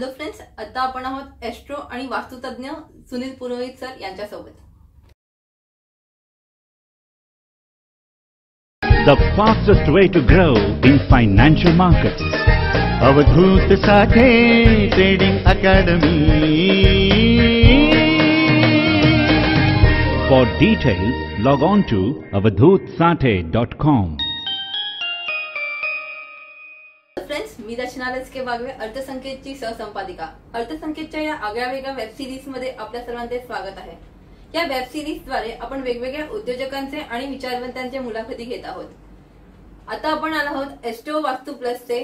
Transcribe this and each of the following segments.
Hello friends आता आपण आहोत एस्ट्रो आणि वास्तुतज्ञ सुनील पुरोहित सर यांच्यासोबत the fastest way to grow in financial markets. Avdhoot Sathe trading academy For details, log on to avadhutsate.com. Friends मी दर्शना लचके बागवे अर्थसंकेतची सहसंपादिका. अर्थसंकेतच्या या आगळ्या वेगळ्या वेब सिरीजमध्ये आपल्या सर्वांचे स्वागत आहे. या वेब सिरीजद्वारे आपण वेगवेगळ्या उद्योजकांचे आणि विचारवंतांचे मुलाखती घेत आहोत. आता आपण आलो आहोत एस्ट्रो वास्तू प्लसचे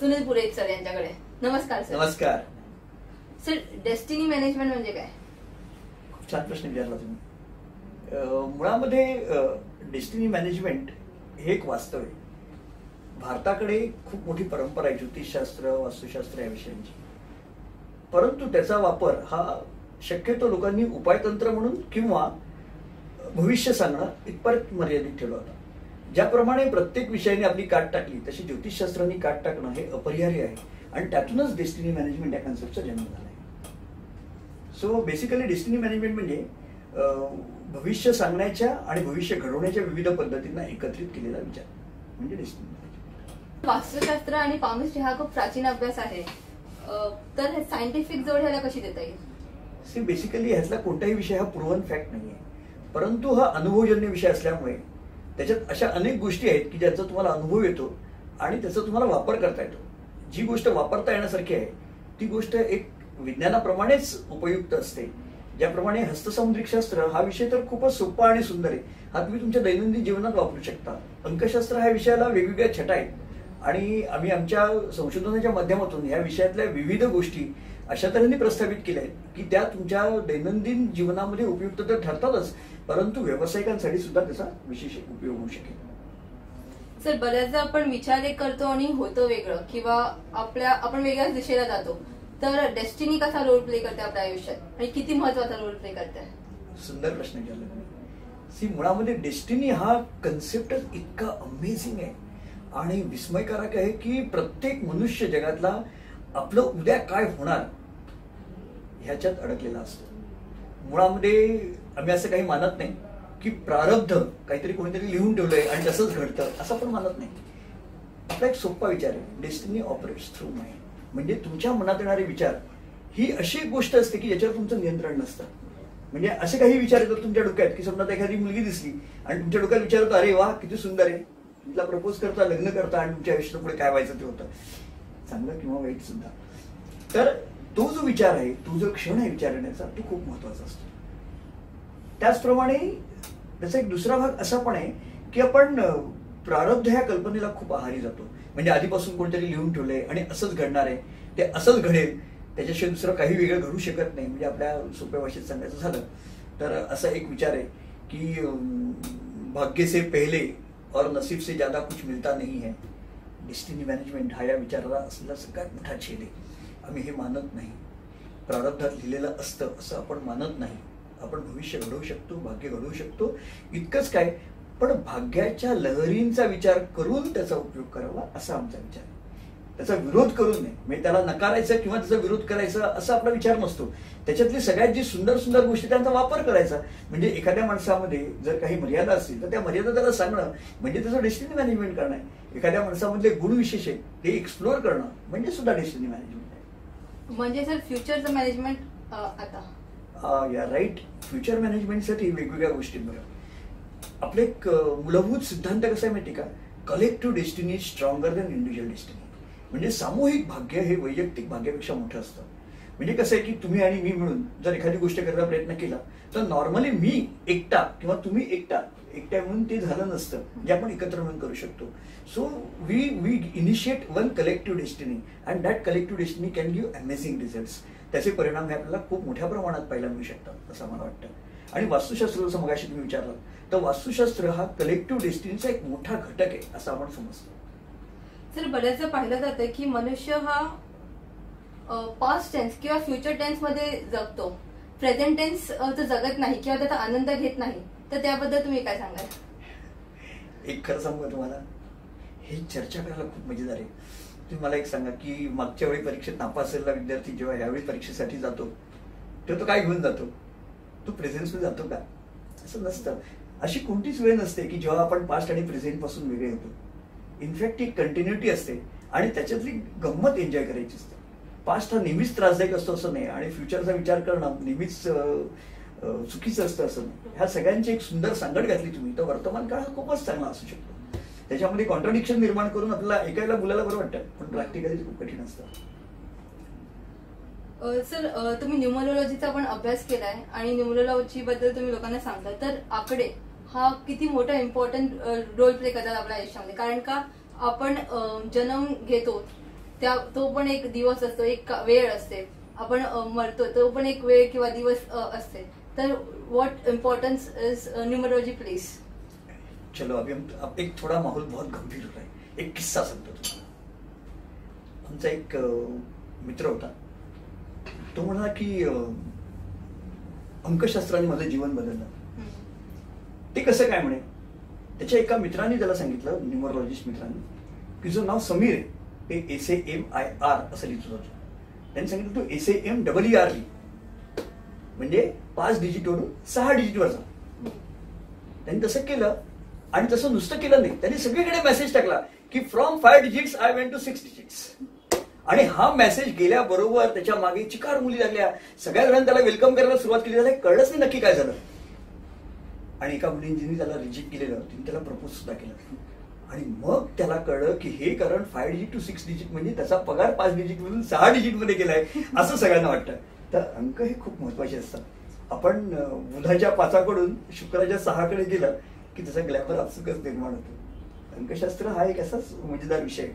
सुनील पुरोहित सर यांच्याकडे. नमस्कार सर नमस्कार. सर डेस्टिनी मॅनेजमेंट म्हणजे काय? खूप छान प्रश्न विचारला तुम्ही. मुळामध्ये डेस्टिनी मॅनेजमेंट हे एक वास्तव आहे. भारताकडे खूप मोठी परंपरा आहे ज्योतिषशास्त्र वास्तुशास्त्र या विषयांची. परंतु त्याचा वापर हा शक्यतो लोकांनी उपायतंत्र म्हणून किंवा भविष्य सांगणं इथपर्यंत मर्यादित ठेवला होता. ज्याप्रमाणे प्रत्येक विषयाने आपली काट टाकली तशी ज्योतिषशास्त्रांनी काट टाकणं हे अपरिहार्य आहे. आणि त्यातूनच डेस्टिनी मॅनेजमेंट या कन्सेप्टचा जन्म झाला आहे. सो बेसिकली डेस्टिनी मॅनेजमेंट म्हणजे भविष्य सांगण्याच्या आणि भविष्य घडवण्याच्या विविध पद्धतींना एकत्रित केलेला विचार. म्हणजे डेस्टिनी वास्तुशास्त्र आणि पामिस्ट्री हा खूप प्राचीन अभ्यास आहे. अ, तर सायंटिफिक जोड ह्याला कशी देता येईल? सी बेसिकली ह्यातला कोणताही विषय हा प्रूव्हन फॅक्ट नाही आहे परंतु हा अनुभवजन्य विषय असल्यामुळे त्याच्यात अशा अनेक गोष्टी आहेत की ज्याचा तुम्हाला अनुभव येतो आणि त्याचा तुम्हाला वापर करता येतो. जी गोष्ट वापरता येण्यासारखी आहे ती गोष्ट एक विज्ञानाप्रमाणेच उपयुक्त असते. ज्याप्रमाणे हस्तसामुद्रिक शास्त्र हा विषय तर खूपच सोपा आणि सुंदर आहे. हा तुम्ही तुमच्या दैनंदिन जीवनात वापरू शकता. अंकशास्त्र ह्या विषयाला वेगवेगळ्या छटा आहेत. आणि आम्ही आमच्या संशोधनाच्या माध्यमातून ह्या विषयातल्या विविध गोष्टी अशा तऱ्हेने प्रस्थापित केल्या आहेत की त्या तुमच्या दैनंदिन जीवनामध्ये उपयुक्त तर ठरतातच परंतु व्यावसायिकांसाठी सुद्धा त्याचा विशेष उपयोग होऊ शकेल. सर बऱ्याचदा आपण विचार एक करतो आणि होतं वेगळं किंवा आपल्या आपण वेगळ्याच दिशेला जातो. तर डेस्टिनी कसा रोल प्ले करते आपल्या आयुष्यात? आणि किती महत्त्वाचा रोल प्ले करते? सुंदर प्रश्न विचारला तुम्ही. सी मुळामध्ये डेस्टिनी हा कन्सेप्टच इतका अमेझिंग आहे. आणि विस्मयकारक आहे की प्रत्येक मनुष्य जगातला आपलं उद्या काय होणार ह्याच्यात अडकलेला असतो. मुळामध्ये आम्ही असं काही मानत नाही की प्रारब्ध काहीतरी कोणीतरी लिहून ठेवलंय आणि तसंच घडतं असं पण मानत नाही. आपला एक सोपा विचार आहे. डेस्टिनी ऑपरेट्स थ्रू माइंड म्हणजे तुमच्या मनात येणारे विचार ही अशी एक गोष्ट असते की ज्याच्यावर तुमचं नियंत्रण नसतं. म्हणजे असे काही विचार येतात तुमच्या डोक्यात की समजा एखादी मुलगी दिसली आणि तुमच्या डोक्यात विचार होतो अरे वा किती सुंदर आहे. तिला प्रपोज करता लग्न करता आणि तुमच्या आयुष्यात पुढे काय व्हायचं ते होतं. चांगलं किंवा वाईट सुद्धा. तर तो जो विचार आहे तो जो क्षण आहे विचारण्याचा तो खूप महत्त्वाचा असतो. त्याचप्रमाणे त्याचा एक दुसरा भाग असा पण आहे की आपण प्रारब्ध ह्या कल्पनेला खूप आहारी जातो. म्हणजे आधीपासून कोणतरी लिहून ठेवलंय आणि असंच घडणार आहे. ते असंच घडेल त्याच्याशिवाय दुसरं काही वेगळं घडू शकत नाही. म्हणजे आपल्या सोप्या भाषेत सांगायचं झालं तर असा एक विचार आहे की भाग्यसे भाग्य से और नसीब से ज्यादा कुछ मिलता नहीं है। डिस्टिनी मॅनेजमेंट हा या विचाराला असलेला सगळ्यात मोठा छेद आहे. आम्ही हे मानत नाही. प्रारब्धात लिहिलेलं असतं असं आपण मानत नाही. आपण भविष्य घडवू शकतो भाग्य घडवू शकतो. इतकंच काय पण भाग्याच्या लहरींचा विचार करून त्याचा उपयोग करावा असा आमचा विचार आहे. त्याचा विरोध करू नये. म्हणजे त्याला नकारायचं किंवा त्याचा विरोध करायचा असा आपला विचार नसतो. त्याच्यातली सगळ्यात जी सुंदर सुंदर गोष्टी त्यांचा वापर करायचा. म्हणजे एखाद्या माणसामध्ये जर काही मर्यादा असतील तर त्या मर्यादा त्याला सांगणं म्हणजे त्याचं डेस्टिनी मॅनेजमेंट करणं आहे. एखाद्या माणसामधले गुण विशेष आहेत ते एक्सप्लोअर करणं म्हणजे सुद्धा डेस्टिनी मॅनेजमेंट आहे. म्हणजे सर फ्युचरचं मॅनेजमेंट आता? या राईट फ्युचर मॅनेजमेंटसाठी वेगवेगळ्या गोष्टी बघा आपलं एक मूलभूत सिद्धांत कसा आहे माहिती का? Collective destiny stronger than individual destiny म्हणजे सामूहिक भाग्य हे वैयक्तिक भाग्यापेक्षा मोठं असतं. म्हणजे कसं आहे की तुम्ही आणि मी मिळून जर एखादी गोष्ट करायचा प्रयत्न केला तर नॉर्मली मी एकटा किंवा तुम्ही एकटा एकट्या म्हणून ते झालं नसतं जे आपण एकत्र मिळून करू शकतो. So we we initiate one collective destiny and that collective destiny can give amazing results त्याचे परिणाम हे आपल्याला खूप मोठ्या प्रमाणात पाहायला मिळू शकतात असं मला वाटतं. आणि वास्तुशास्त्र जसं मगाशी तुम्ही विचारलं तर वास्तुशास्त्र हा कलेक्टिव्ह डेस्टिनीचा एक मोठा घटक आहे असं आपण समजतो. सर बऱ्याचदा पाहिलं जातं की मनुष्य हा पास्ट टेन्स किंवा फ्युचर टेन्समध्ये जगतो. प्रेझेंट टेन्स जगत नाही किंवा त्याचा आनंद घेत नाही. तर त्याबद्दल तुम्ही काय सांगाल? एक खरं सांगू तुम्हाला? हे चर्चा करायला खूप मजेदार आहे. तुम्ही मला एक सांगा की मागच्या वेळी परीक्षेत नापास असलेला विद्यार्थी जेव्हा यावेळी परीक्षेसाठी जातो तेव्हा तो काय घेऊन जातो? तो प्रेझेंटमध्ये जातो का? असं नसतं. अशी कोणतीच वेळ नसते की जेव्हा आपण पास्ट आणि प्रेझेंटपासून वेगळे होतो. इनफॅक्ट ती कंटिन्युटी असते आणि त्याच्यातली गंमत एन्जॉय करायची असते. पास्ट हा नेहमीच त्रासदायक असतो असं नाही आणि फ्युचरचा विचार करणं नेहमीच चुकीचं असतं असं नाही. ह्या सगळ्यांची एक सुंदर सांगड घातली तुम्ही. तर वर्तमान काळ हा खूपच चांगला असू शकतो. त्याच्यामध्ये कॉन्ट्रडिक्शन निर्माण करून आपल्याला ऐकायला बोलायला बरं वाटतं. पण प्रॅक्टिकली खूप कठीण असतं. सर तुम्ही न्युमरोलॉजीचा पण अभ्यास केलाय आणि न्युमरोलॉजी बद्दल तुम्ही लोकांना सांगता तर आकडे हा किती मोठा इम्पॉर्टंट रोल प्ले करतात आपल्या आयुष्यामध्ये. कारण का आपण जन्म घेतो त्या तो पण एक दिवस असतो एक वेळ असते. आपण मरतो तो पण एक वेळ किंवा दिवस असते. तर what importance is numerology place चलो अभी हम अब एक थोड़ा माहौल बहुत गंभीर हो रहा है। एक किस्सा सांगतो तुम्हाला आमचा एक मित्र होता। तो म्हणाला की अंकशास्त्राने माझं जीवन बदललं। ते कसं काय म्हणे? त्याच्या एका मित्राने त्याला सांगितलं न्युमरोलॉजिस्ट मित्राने की जो नाव समीर आहे ते S A M I R असं लिहितो होतो. त्यांनी सांगितलं तू S A M double E R लिही म्हणजे पाच डिजिटवरून सहा डिजिटवर जा. त्यांनी तसं केलं आणि तसं नुसतं केलं नाही. त्यांनी सगळीकडे मेसेज टाकला की from five digits I went to six digits आणि हा मेसेज गेल्याबरोबर त्याच्यामागे चिकार मुली लागल्या. सगळ्या जणांनी त्याला वेलकम करायला सुरुवात केली. त्याला कळलंच नाही नक्की काय झालं. आणि एका मुलींजीनी त्याला रिजेक्ट केलेलं तिने त्याला प्रपोज सुद्धा केलं आणि मग त्याला कळलं की हे कारण five digit to six digit म्हणजे त्याचा पगार पाच डिजिट मधून सहा डिजिटमध्ये गेलाय असं सगळ्यांना वाटतं. तर अंक हे खूप महत्त्वाचे असतात. आपण बुधाच्या पाचाकडून शुक्राच्या सहाकडे गेलं की त्याचा ग्लॅमर आपसुकच निर्माण होतो. अंकशास्त्र हा एक असाच मजेदार विषय.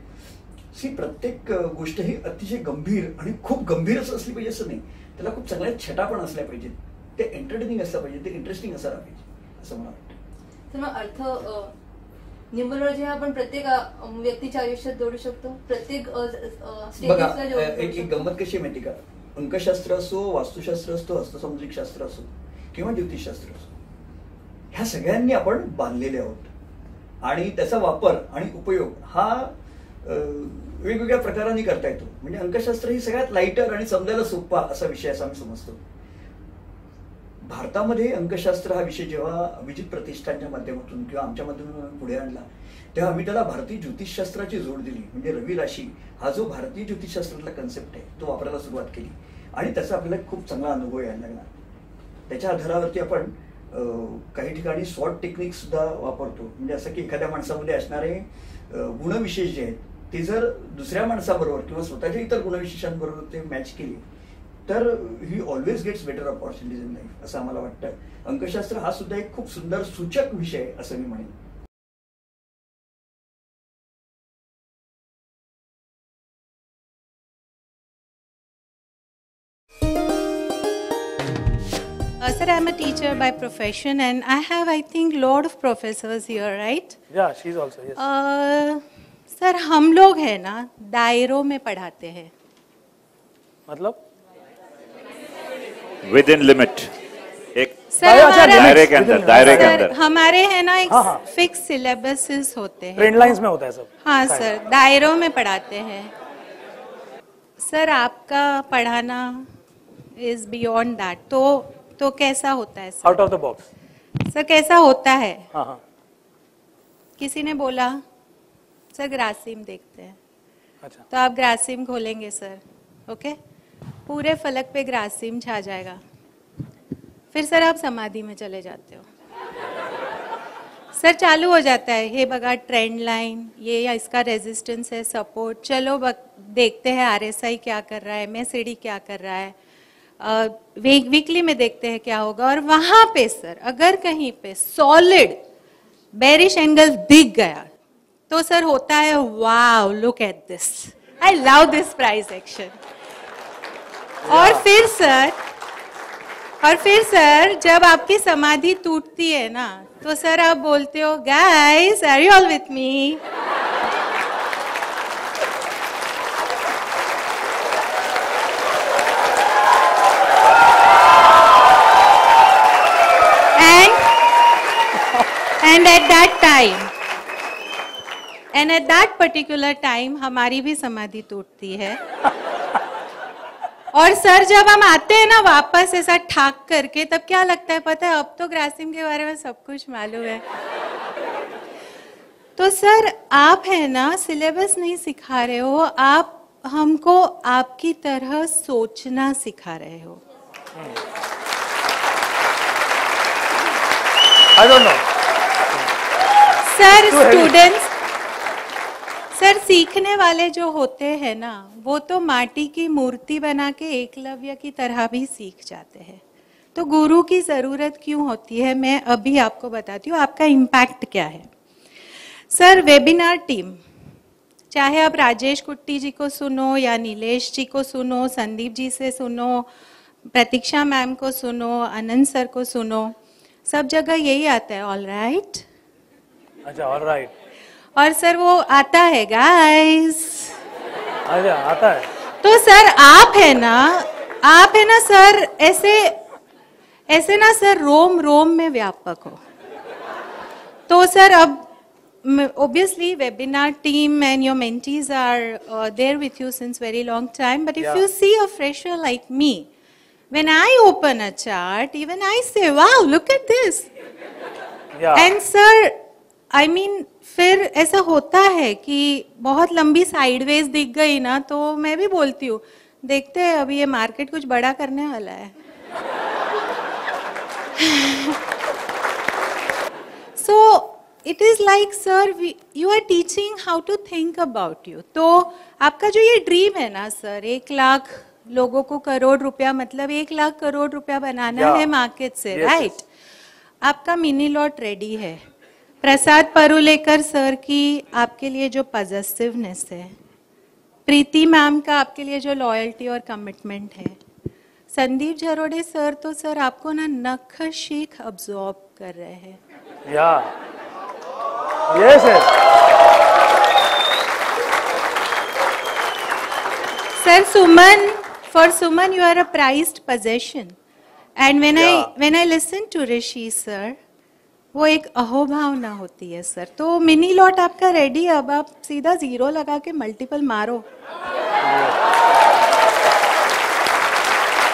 सी प्रत्येक गोष्ट ही अतिशय गंभीर आणि खूप गंभीर असं असली पाहिजे असं नाही. त्याला खूप चांगल्या छटा पण असल्या पाहिजेत. ते एंटरटेनिंग असलं पाहिजे ते इंटरेस्टिंग असायला पाहिजे असं मला वाटतं तर मग अर्थ न्युमरोलॉजी हा आपण प्रत्येक व्यक्तीच्या आयुष्यात जोडू शकतो? प्रत्येक एक एक. गंमत कशी माहिती का? अंकशास्त्र असो वास्तुशास्त्र असतो हस्तसमुद्रिक शास्त्र असो किंवा ज्योतिषशास्त्र असो ह्या सगळ्यांनी आपण बांधलेले आहोत. आणि त्याचा वापर आणि उपयोग हा वेगवेगळ्या प्रकारांनी करता येतो. म्हणजे अंकशास्त्र ही सगळ्यात लाईटर आणि समजायला सोपा असा विषय असा आम्ही समजतो. भारतामध्ये अंकशास्त्र हा विषय जेव्हा अभिजित प्रतिष्ठानच्या माध्यमातून किंवा आमच्या माध्यमातून पुढे आणला तेव्हा आम्ही त्याला भारतीय ज्योतिषशास्त्राची जोड दिली. म्हणजे रवी राशी हा जो भारतीय ज्योतिषशास्त्रातला कन्सेप्ट आहे तो वापरायला सुरुवात केली. आणि त्याचा आपल्याला खूप चांगला अनुभव यायला लागला. त्याच्या आधारावरती आपण काही ठिकाणी सॉट टेक्निक सुद्धा वापरतो. म्हणजे असं की एखाद्या माणसामध्ये असणारे गुणविशेष जे आहेत ते जर दुसऱ्या माणसाबरोबर किंवा स्वतःच्या इतर गुणविशेषांबरोबर ते मॅच केली तर he always gets better opportunities in life असं आम्हाला वाटतं अंकशास्त्र हा सुद्धा एक खूप सुंदर सूचक विषय आहे असं मी म्हणेन Uh, sir, I'm a teacher by profession, and I have, I think, lot of professors here, right? Yeah, she's also, yes. Uh, sir हम लोग है ना दायरों में पढ़ाते हैं मतलब विद इन लिमिट एक सर दायरा के अंदर दायरे के अंदर हमारे है ना एक। फिक्स सिलेबसेस होते हैं। ट्रेंड लाइंस में होता है सब हाँ सर दायरों में पढ़ाते हैं। सर आपका पढ़ाना इज़ बियॉन्ड दैट तो तो कैसा होता है out of the box sir कैसा होता है? हाँ हाँ. किसी ने बोला? सर ग्रासिम देखते हैं। अच्छा. तो आप ग्रासिम खोलेंगे सर ओके पूरे फलक पे ग्रासिम छा जाएगा। फिर सर, आप समाधि में चले जाते हो। सर, चालू हो जाता है। ये बगा ट्रेंड लाइन ये या इसका रेजिस्टेंस है सपोर्ट चलो बग- देखते हैं आरएसआई क्या कर रहा है एम क्या कर रहा है। वीक वीकली में देखते हैं क्या होगा। और वहाँ पे, सर, अगर कहीं पे सॉलिड बेरिश एंगल दिख गया तो सर होता है wow look at this I love this price action फिर सर, और फिर सर, जब आपकी समाधि टूटती है ना तो सर आप बोलते हो guys are you all with me and at that time and at that particular time हमारी भी समाधि टूटती है। और सर जब हम आते हैं ना वापस ऐसा ठाक करके तब क्या लगता है पता है? अब तो ग्रासिम के बारे में सब कुछ मालूम है। तो सर आप है ना सिलेबस नहीं सिखा रहे हो आप हमको आपकी तरह सोचना सिखा रहे हो। I don't know sir students sir सीखने वाले जो होते हैं ना, वो तो माटी की मूर्ति बना के एकलव्य की तरह भी सीख जाते हैं। तो गुरु की ज़रूरत क्यों होती है? मैं अभी आपको बताती हूँ, आपका इम्पैक्ट क्या है? सर वेबिनार टीम चाहे आप राजेश कुट्टी जी को सुनो या नीलेश जी को सुनो, संदीप जी से सुनो, प्रतीक्षा मैम को सुनो, आनंद सर को सुनो, सब जगह यही आता है ऑल राइट अच्छा ऑल राइट और सर वो आता है गाइस अच्छा आता है तो सर आप है ना आप है ना सर ऐसे ऐसे ना सर रोम रोम में व्यापक हो तो सर अब obviously webinar team and your mentees are uh, there with you since very long time but if Yeah. you see a fresher like me when i open a chart even i say wow look at this या and sir I I mean mean, फिर ऐसा होता है कि बहुत लंबी sideways दिख गई ना तो मैं भी बोलती हूँ देखते हैं अभी ये मार्केट कुछ बड़ा करने वाला है so it is like sir you are teaching how to think about you तो आपका जो ये ड्रीम है ना सर एक लाख लोगों को करोड़ रुपया मतलब एक लाख करोड़ रुपया बनाना Yeah. है मार्केट से राइट yes. आपका मिनी लॉट रेडी है प्रसाद परुलेकर सर की आपके लिए जो पॉजिटिवनेस है प्रीति मैम का आपके लिए जो लॉयल्टी और कमिटमेंट है संदीप झरोडे सर तो सर आपको ना नख शीख अब्जॉर्ब कर रहे हैं या yes Suman, for Suman, you are a prized possession. And when Yeah. I when I listen to Rishi sir, वो एक अहोभावना होती है सर। तो मिनी लॉट आपका रेडी है? अब आप सीधा ज़ीरो लगा के मल्टीपल मारो।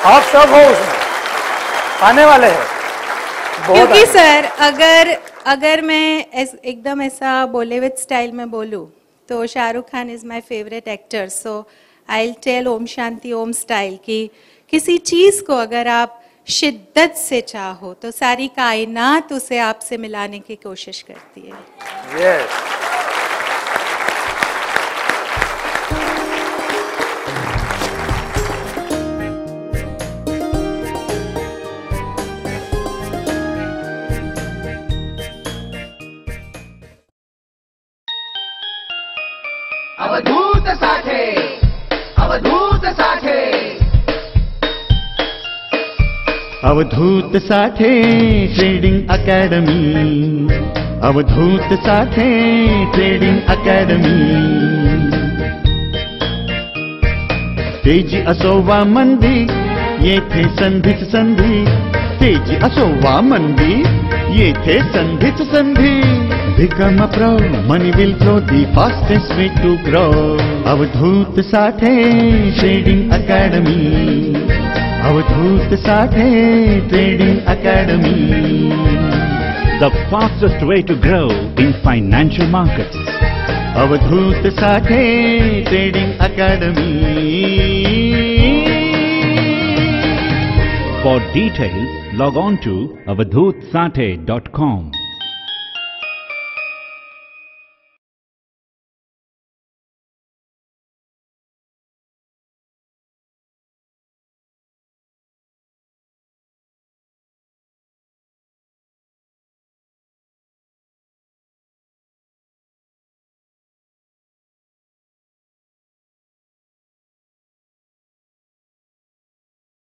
आप सब हो उसमें आने वाले हैं। क्योंकि सर अगर अगर मैं ऐस- एकदम ऐसा बॉलीवुड स्टाइल में बोलूँ तो Shahrukh Khan is my favourite actor so I tell Om Shanti Om style की किसी चीज़ को अगर आप शिद्दत से चाहो तो सारी कायनात उसे आपसे मिलाने की कोशिश करती है। Yes Avdhoot Sathe Avdhoot Avdhoot Sathe trading academy Avdhoot Sathe trading academy तेज़ी असोवा मंदी येथे संधीच संधी तेज़ी असोवा मंदी येथे संधीच संधी become a pro money will flow the fastest way to grow avadhoot sathe trading academy Avadhoot Sathe Trading Academy. The fastest way to grow in financial markets. Avadhoot Sathe Trading Academy. For details, log on to AvadhootSathe.com.